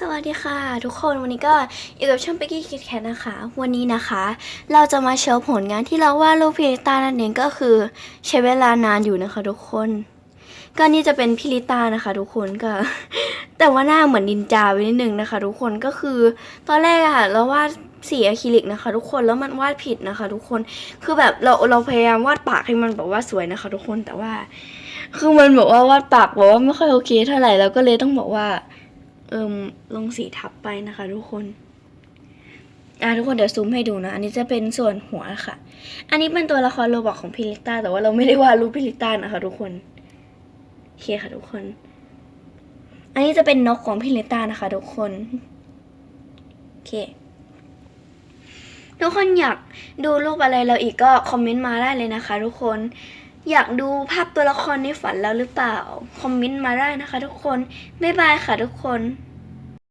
สวัสดีค่ะ ทุกคนวันนี้ก็อยู่กับช่องเป็กกี้คิดแคทนะคะ วันนี้นะคะ เราจะมาโชว์ผลงานที่เราวาดรูปพิลิตานั่นเองก็คือใช้เวลานานอยู่นะคะทุกคน ก็นี่จะเป็นพิลิตานะคะ ทุกคนก็ แต่ว่าหน้าเหมือนนินจาไปนิดนึงนะคะ ทุกคนก็คือตอนแรกอะเราวาดสีอะคริลิกนะคะ ทุกคนแล้วมันวาดผิดนะคะ ทุกคนคือแบบเราเราพยายามวาดปากให้มันแบบว่าสวยนะคะ ทุกคนแต่ว่า คือมันบอกว่าวาดปากบอกว่าไม่ค่อยโอเค เท่าไหร่เราก็เลยต้องบอกว่า เอิมลงสีทับไปนะคะ ทุกคนอะทุกคนเดี๋ยวซูมให้ดูนะ อันนี้จะเป็นส่วนหัวค่ะ อันนี้เป็นตัวละครโรบอกของพิลิต้าแต่ว่าเราไม่ได้วาดรูปพิลิต้านะคะทุกคนโอเคค่ะทุกคน อันนี้จะเป็นนกของพิลิต้านะคะทุกคนโอเคทุกคนอยากดูรูปอะไรเราอีกก็คอมเมนต์มาได้เลยนะคะทุกคน อยากดูภาพตัวละครในฝันแล้วหรือเปล่า คอมเมนต์มาได้นะคะทุกคน บ๊ายบายค่ะทุกคน